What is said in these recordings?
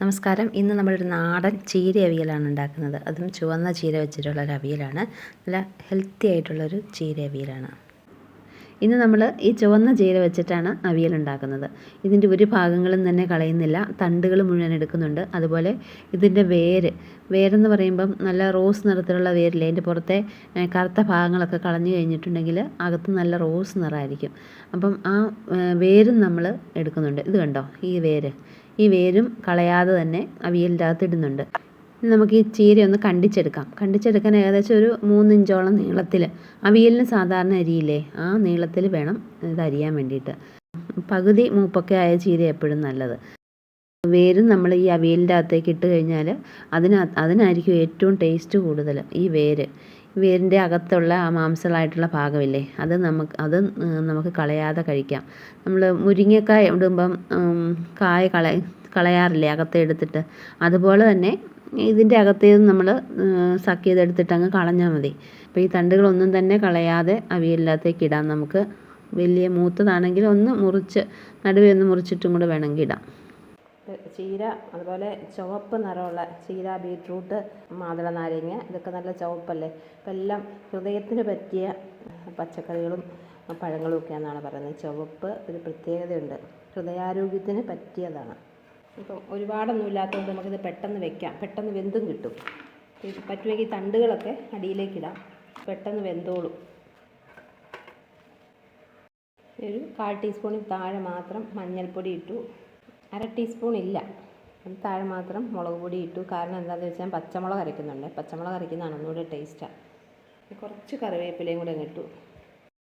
നമസ്കാരം. ഇന്ന് നമ്മളൊരു നാടൻ ചീര അവിയലാണ് ഉണ്ടാക്കുന്നത്. അതും ചുവന്ന ചീര വെച്ചിട്ടുള്ളൊരു അവിയലാണ്. നല്ല ഹെൽത്തി ആയിട്ടുള്ളൊരു ചീര അവിയലാണ്. ഇന്ന് നമ്മൾ ഈ ചുവന്ന ചീര വെച്ചിട്ടാണ് അവിയൽ ഉണ്ടാക്കുന്നത്. ഇതിന്റെ ഒരു ഭാഗങ്ങളും തന്നെ കളയുന്നില്ല. തണ്ടുകൾ മുഴുവൻ എടുക്കുന്നുണ്ട്. അതുപോലെ ഇതിന്റെ വേര്. വേരെന്ന് പറയുമ്പം നല്ല റോസ് നിറത്തിലുള്ള വേരില്ലേ? അതിന്റെ പുറത്തെ കറുത്ത ഭാഗങ്ങളൊക്കെ കളഞ്ഞു കഴിഞ്ഞിട്ടുണ്ടെങ്കിൽ അകത്ത് നല്ല റോസ് നിറമായിരിക്കും അപ്പം ആ വേരും നമ്മൾ എടുക്കുന്നുണ്ട്. ഇത് കണ്ടോ? ഈ വേര്. ഈ വേരും കളയാതെ തന്നെ അവിയലിന്റെ അകത്ത് ഇടുന്നുണ്ട്. ഇനി നമുക്ക് ഈ ചീര ഒന്ന് കണ്ടിച്ചെടുക്കാം. കണ്ടിച്ചെടുക്കാൻ ഏകദേശം ഒരു മൂന്നിഞ്ചോളം നീളത്തിൽ അവിയലിന് സാധാരണ അരിയില്ലേ? ആ നീളത്തിൽ വേണം ഇത് അരിയാൻ വേണ്ടിയിട്ട്. പകുതി മൂപ്പൊക്കെ ആയ ചീര എപ്പോഴും നല്ലത്. വേരും നമ്മൾ ഈ അവിയലിന്റെ അകത്തേക്ക് ഇട്ട് കഴിഞ്ഞാൽ അതിന അതിനായിരിക്കും ഏറ്റവും ടേസ്റ്റ് കൂടുതൽ ഈ വേര്. വേരിന്റെ അകത്തുള്ള ആ മാംസങ്ങളായിട്ടുള്ള ഭാഗമില്ലേ അത് നമുക്ക് അത് നമുക്ക് കളയാതെ കഴിക്കാം. നമ്മൾ മുരിങ്ങക്കായ ഇടുമ്പം കായ കള കളയാറില്ലേ? അകത്തെ എടുത്തിട്ട്. അതുപോലെ തന്നെ ഇതിന്റെ അകത്തേത് നമ്മൾ സക്ക് ചെയ്തെടുത്തിട്ട് അങ്ങ് കളഞ്ഞാൽ മതി. അപ്പോൾ ഈ തണ്ടുകളൊന്നും തന്നെ കളയാതെ അവിയലിനകത്തേക്ക് ഇടാം നമുക്ക്. വലിയ മൂത്തതാണെങ്കിൽ ഒന്ന് മുറിച്ച് നടുവേ ഒന്ന് മുറിച്ചിട്ടും കൂടെ വേണമെങ്കിൽ ഇടാം. ചീര അതുപോലെ ചുവപ്പ് നിറമുള്ള ചീര ബീട്രൂട്ട് മാതള നാരങ്ങ ഇതൊക്കെ നല്ല ചുവപ്പല്ലേ? അപ്പം എല്ലാം ഹൃദയത്തിന് പറ്റിയ പച്ചക്കറികളും പഴങ്ങളും ഒക്കെയാണെന്നാണ് പറയുന്നത്. ചുവപ്പ് ഒരു പ്രത്യേകതയുണ്ട്. ഹൃദയാരോഗ്യത്തിന് പറ്റിയതാണ്. ഇപ്പം ഒരുപാടൊന്നും ഇല്ലാത്തതുകൊണ്ട് നമുക്കിത് പെട്ടെന്ന് വെക്കാം. പെട്ടെന്ന് വെന്തും കിട്ടും. പറ്റുമെങ്കിൽ തണ്ടുകളൊക്കെ അടിയിലേക്കിടാം. പെട്ടെന്ന് വെന്തോളും. ഒരു കാൽ ടീസ്പൂണിൽ താഴെ മാത്രം മഞ്ഞൾപ്പൊടി ഇട്ടു. അര ടീസ്പൂൺ ഇല്ല. താഴെ മാത്രം മുളക് പൊടി ഇട്ടു. കാരണം എന്താണെന്ന് വെച്ചാൽ പച്ചമുളക് അരയ്ക്കുന്നുണ്ട്. പച്ചമുളക് അരയ്ക്കുന്നതാണ് ഒന്നുകൂടെ ടേസ്റ്റാണ് കുറച്ച് കറിവേപ്പിലയും കൂടെ ഇട്ടു.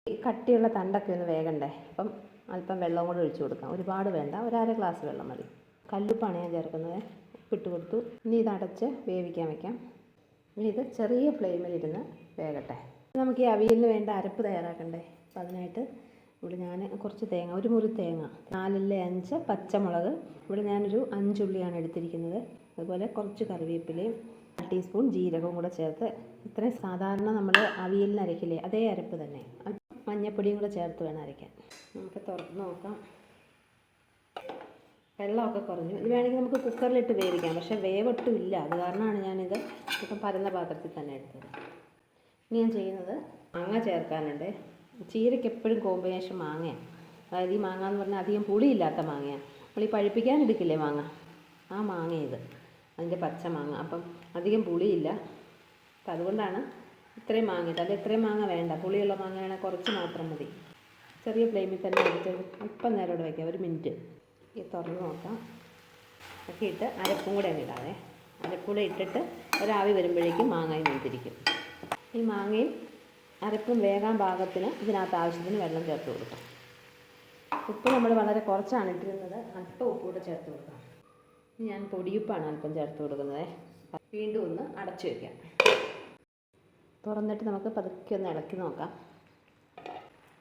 ഈ കട്ടിയുള്ള തണ്ടൊക്കെ ഒന്ന് വേഗണ്ടേ അപ്പം അല്പം വെള്ളം കൂടെ ഒഴിച്ചു കൊടുക്കാം. ഒരുപാട് വേണ്ട. ഒരു അര ഗ്ലാസ് വെള്ളം മതി. കല്ലുപ്പാണ് ഞാൻ ചേർക്കുന്നത്. ഉപ്പിട്ട് കൊടുത്തു ഇനി ഇത് അടച്ച് വേവിക്കാൻ വെക്കാം. ഇനി ഇത് ചെറിയ ഫ്ലെയിമിലിരുന്ന് വേകട്ടെ. നമുക്ക് ഈ അവിയലിന് വേണ്ട അരപ്പ് തയ്യാറാക്കണ്ടേ? അപ്പം അതിനായിട്ട് ഇവിടെ ഞാൻ കുറച്ച് തേങ്ങ ഒരു മുറി തേങ്ങ നാലല്ല അഞ്ച് പച്ചമുളക്. ഇവിടെ ഞാനൊരു അഞ്ചുള്ളിയാണ് എടുത്തിരിക്കുന്നത്. അതുപോലെ കുറച്ച് കറിവേപ്പിലയും ടീസ്പൂൺ ജീരകവും കൂടെ ചേർത്ത് ഇത്രയും സാധാരണ നമ്മൾ അവിയലിന് അരയ്ക്കില്ലേ അതേ അരപ്പ് തന്നെ. മഞ്ഞപ്പൊടിയും കൂടെ ചേർത്ത് വേണം അരയ്ക്കാൻ. നമുക്ക് തുറന്ന് നോക്കാം. വെള്ളമൊക്കെ കുറഞ്ഞു. ഇത് വേണമെങ്കിൽ നമുക്ക് കുക്കറിലിട്ട് വേവിക്കാം. പക്ഷേ വേവൊട്ടും ഇല്ല. അത് കാരണമാണ് ഞാനിത് ഇപ്പം പരന്ന പാത്രത്തിൽ തന്നെ എടുത്തത്. ഇനി ഞാൻ ചെയ്യുന്നത് മാങ്ങ ചേർക്കാനുണ്ട്. ചീരയ്ക്ക് എപ്പോഴും കോമ്പിനേഷൻ മാങ്ങയാണ്. അതായത് ഈ മാങ്ങ എന്ന് പറഞ്ഞാൽ അധികം പുളിയില്ലാത്ത മാങ്ങയാണ്. നമ്മൾ ഈ പഴുപ്പിക്കാൻ എടുക്കില്ലേ മാങ്ങ? ആ മാങ്ങ ഇത്. അതിന്റെ പച്ച മാങ്ങ. അപ്പം അധികം പുളിയില്ല. അപ്പം അതുകൊണ്ടാണ് ഇത്രയും മാങ്ങ ഇട്ടത്. ഇത്രയും മാങ്ങ വേണ്ട. പുളിയുള്ള മാങ്ങ മാങ്ങയാണെങ്കിൽ കുറച്ച് മാത്രം മതി. ചെറിയ ഫ്ലെയിമിൽ തന്നെ അടിച്ച് അല്പം നേരം ഇവിടെ വയ്ക്കാം ഒരു മിനിറ്റ്. ഈ തുറന്ന് നോക്കാം. ഒക്കെ ഇട്ട് അരപ്പും കൂടെ അങ്ങ് ഇടാതെ അരപ്പൂടെ ഇട്ടിട്ട് ഒരാവി വരുമ്പോഴേക്കും മാങ്ങയും വെന്തിരിക്കും. ഈ മാങ്ങയും അരപ്പും വേകാൻ പാകത്തിന് ഇതിനകത്ത് ആവശ്യത്തിന് വെള്ളം ചേർത്ത് കൊടുക്കാം. ഉപ്പ് നമ്മൾ വളരെ കുറച്ചാണ് ഇട്ടിരുന്നത്. അല്പം ഉപ്പ് കൂടെ ചേർത്ത് കൊടുക്കാം. ഞാൻ പൊടിയുപ്പാണ് അല്പം ചേർത്ത് കൊടുക്കുന്നത്. വീണ്ടും ഒന്ന് അടച്ചു വയ്ക്കാം തുറന്നിട്ട് നമുക്ക് പതുക്കെ ഒന്ന് ഇളക്കി നോക്കാം.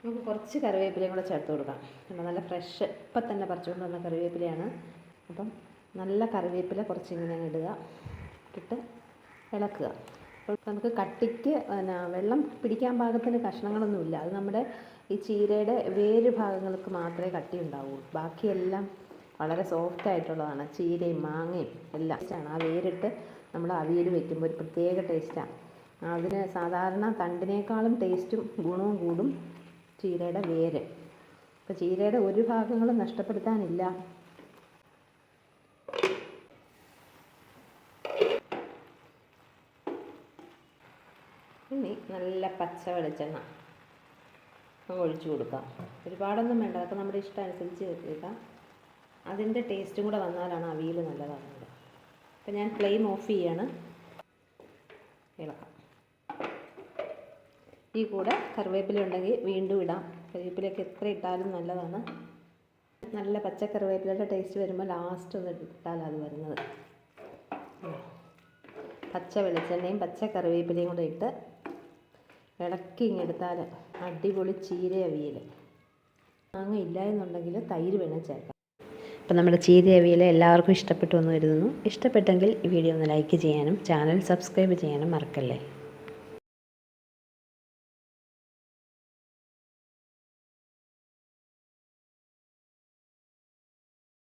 നമുക്ക് കുറച്ച് കറിവേപ്പിലയും കൂടെ ചേർത്ത് കൊടുക്കാം. നമ്മൾ നല്ല ഫ്രഷ് ഇപ്പം തന്നെ പറിച്ചുകൊണ്ട് വന്ന കറിവേപ്പിലയാണ്. അപ്പം നല്ല കറിവേപ്പില കുറച്ച് ഇങ്ങനെ ഇടുക. ഇട്ടിട്ട് ഇളക്കുക. അപ്പോൾ നമുക്ക് കട്ടിക്ക് പിന്നെ വെള്ളം പിടിക്കാൻ പാകത്തിന് കഷ്ണങ്ങളൊന്നുമില്ല. അത് നമ്മുടെ ഈ ചീരയുടെ വേര് ഭാഗങ്ങൾക്ക് മാത്രമേ കട്ടി ഉണ്ടാവുള്ളൂ ബാക്കിയെല്ലാം വളരെ സോഫ്റ്റ് ആയിട്ടുള്ളതാണ്. ചീരയും മാങ്ങയും എല്ലാം ആണ്. ആ വേരിട്ട് നമ്മൾ അവിയൽ വെക്കുമ്പോൾ ഒരു പ്രത്യേക ടേസ്റ്റാണ് അതിന് സാധാരണ തണ്ടിനേക്കാളും ടേസ്റ്റും ഗുണവും കൂടും. ചീരയുടെ വേര്. അപ്പോൾ ചീരയുടെ ഒരു ഭാഗങ്ങളും നഷ്ടപ്പെടുത്താനില്ല. ഇനി നല്ല പച്ച വെളിച്ചെണ്ണ ഒഴിച്ചു കൊടുക്കാം. ഒരുപാടൊന്നും വേണ്ട അതൊക്കെ നമ്മുടെ ഇഷ്ടം അനുസരിച്ച് വെക്കാം അതിന്റെ ടേസ്റ്റും കൂടെ വന്നാലാണ് അവിയൽ നല്ലതാകുന്നത് അപ്പം ഞാൻ ഫ്ലെയിം ഓഫ് ചെയ്യാണ്. ഇളക്കാം. ഈ കൂടെ കറിവേപ്പില ഉണ്ടെങ്കിൽ വീണ്ടും ഇടാം. കറിവേപ്പിലയൊക്കെ എത്ര ഇട്ടാലും നല്ലതാണ്. നല്ല പച്ച കറിവേപ്പിലയുടെ ടേസ്റ്റ് വരുമ്പോൾ ലാസ്റ്റ് ഒന്ന് ഇട്ടാൽ അത് വരുന്നത്. പച്ച വെളിച്ചെണ്ണയും പച്ച കറിവേപ്പിലയും കൂടെ ഇട്ട് ഇളക്കി ഇങ്ങെടുത്താൽ അടിപൊളി ചീര അവിയൽ മാങ്ങ ഇല്ല എന്നുണ്ടെങ്കിൽ തൈര് വേണം ചേർക്കാം. അപ്പം നമ്മുടെ ചീര അവിയൽ എല്ലാവർക്കും ഇഷ്ടപ്പെട്ടു എന്ന് കരുതുന്നു. ഇഷ്ടപ്പെട്ടെങ്കിൽ ഈ വീഡിയോ ഒന്ന് ലൈക്ക് ചെയ്യാനും ചാനൽ സബ്സ്ക്രൈബ് ചെയ്യാനും മറക്കല്ലേ?